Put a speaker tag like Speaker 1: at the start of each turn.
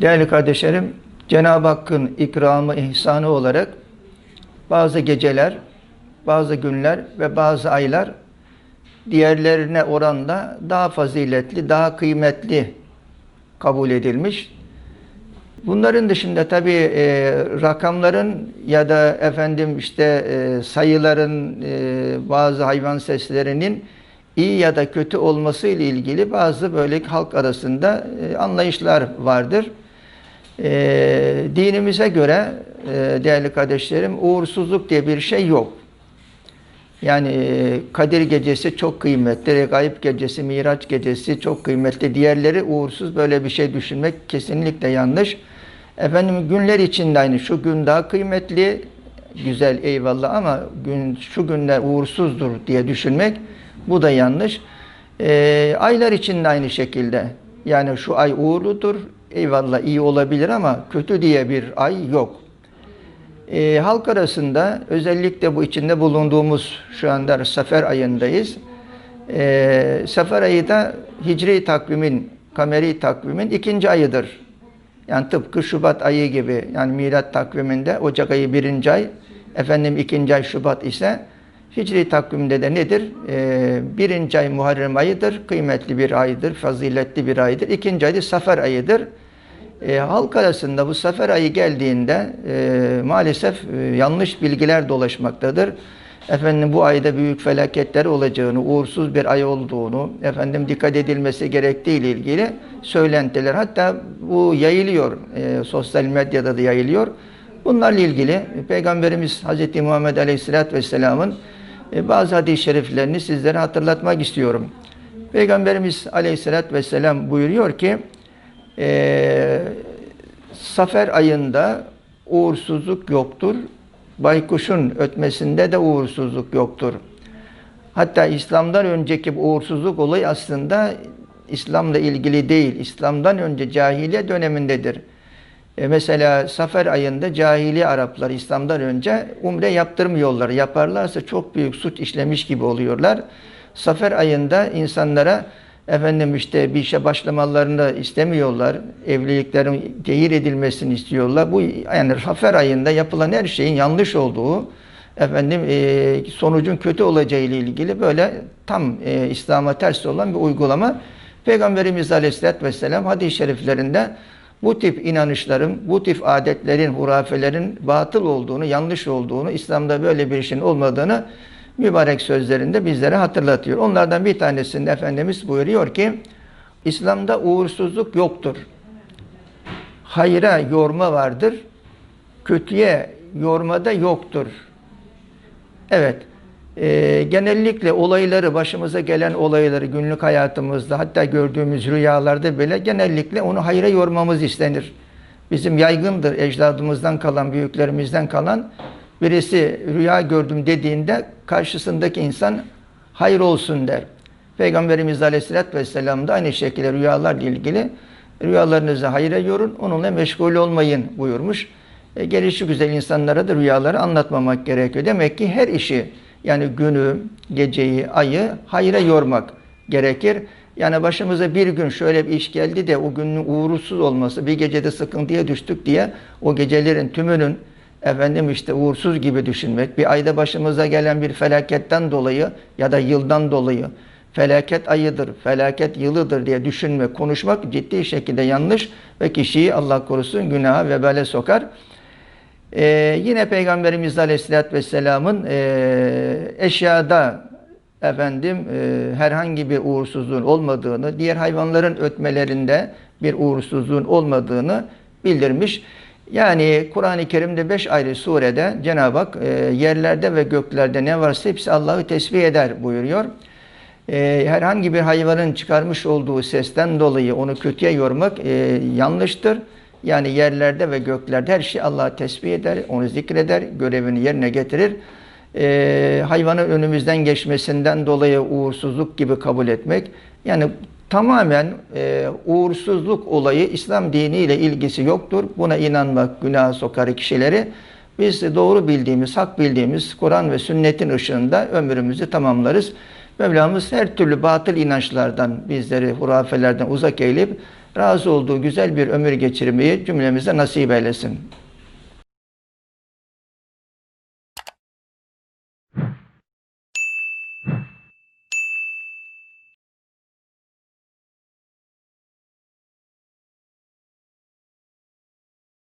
Speaker 1: Değerli kardeşlerim, Cenab-ı Hakk'ın ikramı, ihsanı olarak bazı geceler, bazı günler ve bazı aylar diğerlerine oranla daha faziletli, daha kıymetli kabul edilmiş. Bunların dışında tabii e, rakamların ya da efendim işte e, sayıların e, bazı hayvan seslerinin iyi ya da kötü olması ile ilgili bazı böyle halk arasında e, anlayışlar vardır. E, dinimize göre e, değerli kardeşlerim uğursuzluk diye bir şey yok. Yani e, Kadir gecesi çok kıymetli, Gayb gecesi, Miraç gecesi çok kıymetli. Diğerleri uğursuz böyle bir şey düşünmek kesinlikle yanlış. Efendim günler için de aynı. Şu gün daha kıymetli, güzel eyvallah ama gün şu günler uğursuzdur diye düşünmek bu da yanlış. E, aylar için de aynı şekilde. Yani şu ay uğurludur, eyvallah iyi olabilir ama kötü diye bir ay yok. E, halk arasında özellikle bu içinde bulunduğumuz şu anda Sefer ayındayız. E, Sefer ayı da Hicri takvimin, kameri takvimin ikinci ayıdır. Yani tıpkı Şubat ayı gibi yani milat takviminde Ocak ayı birinci ay, efendim ikinci ay Şubat ise Hicri takvimde de nedir? Ee, birinci ay Muharrem ayıdır, kıymetli bir aydır, faziletli bir aydır. İkinci ay da Safer ayıdır. E, halk arasında bu sefer ayı geldiğinde e, maalesef e, yanlış bilgiler dolaşmaktadır. Efendim bu ayda büyük felaketler olacağını, uğursuz bir ay olduğunu, efendim dikkat edilmesi gerektiği ile ilgili söylentiler. Hatta bu yayılıyor, e, sosyal medyada da yayılıyor. Bunlarla ilgili Peygamberimiz Hz. Muhammed Aleyhisselatü Vesselam'ın e, bazı hadis-i şeriflerini sizlere hatırlatmak istiyorum. Peygamberimiz Aleyhisselatü Vesselam buyuruyor ki, e, Safer ayında uğursuzluk yoktur. Baykuşun ötmesinde de uğursuzluk yoktur. Hatta İslam'dan önceki bu uğursuzluk olayı aslında İslam'la ilgili değil. İslam'dan önce cahiliye dönemindedir. E mesela Safer ayında cahili Araplar İslam'dan önce umre yaptırmıyorlar. Yaparlarsa çok büyük suç işlemiş gibi oluyorlar. Safer ayında insanlara efendim işte bir işe başlamalarını istemiyorlar. Evliliklerin tehir edilmesini istiyorlar. Bu yani Safer ayında yapılan her şeyin yanlış olduğu efendim e, sonucun kötü olacağı ile ilgili böyle tam e, İslam'a ters olan bir uygulama. Peygamberimiz Aleyhisselatü Vesselam hadis-i şeriflerinde bu tip inanışların, bu tip adetlerin, hurafelerin batıl olduğunu, yanlış olduğunu, İslam'da böyle bir şeyin olmadığını mübarek sözlerinde bizlere hatırlatıyor. Onlardan bir tanesinde Efendimiz buyuruyor ki, İslam'da uğursuzluk yoktur. Hayra yorma vardır, kötüye yorma da yoktur. Evet, e, genellikle olayları, başımıza gelen olayları günlük hayatımızda, hatta gördüğümüz rüyalarda bile genellikle onu hayra yormamız istenir. Bizim yaygındır ecdadımızdan kalan, büyüklerimizden kalan birisi rüya gördüm dediğinde karşısındaki insan hayır olsun der. Peygamberimiz Aleyhisselatü Vesselam da aynı şekilde rüyalarla ilgili rüyalarınızı hayra yorun, onunla meşgul olmayın buyurmuş. E, gelişi güzel insanlara da rüyaları anlatmamak gerekiyor. Demek ki her işi yani günü, geceyi, ayı hayra yormak gerekir. Yani başımıza bir gün şöyle bir iş geldi de o günün uğursuz olması, bir gecede sıkıntıya düştük diye o gecelerin tümünün efendim işte uğursuz gibi düşünmek, bir ayda başımıza gelen bir felaketten dolayı ya da yıldan dolayı felaket ayıdır, felaket yılıdır diye düşünmek, konuşmak ciddi şekilde yanlış ve kişiyi Allah korusun günaha ve vebale sokar. Ee, yine Peygamberimiz Aleyhisselatü Vesselam'ın e, eşyada efendim e, herhangi bir uğursuzluğun olmadığını, diğer hayvanların ötmelerinde bir uğursuzluğun olmadığını bildirmiş. Yani Kur'an-ı Kerim'de beş ayrı surede Cenab-ı Hak e, yerlerde ve göklerde ne varsa hepsi Allah'ı tesbih eder buyuruyor. E, herhangi bir hayvanın çıkarmış olduğu sesten dolayı onu kötüye yormak e, yanlıştır. Yani yerlerde ve göklerde her şey Allah'ı tesbih eder, onu zikreder, görevini yerine getirir. E, hayvanın önümüzden geçmesinden dolayı uğursuzluk gibi kabul etmek. Yani tamamen e, uğursuzluk olayı İslam diniyle ilgisi yoktur. Buna inanmak günah sokar kişileri. Biz doğru bildiğimiz, hak bildiğimiz Kur'an ve sünnetin ışığında ömrümüzü tamamlarız. Mevlamız her türlü batıl inançlardan, bizleri hurafelerden uzak eyleyip razı olduğu güzel bir ömür geçirmeyi cümlemize nasip eylesin.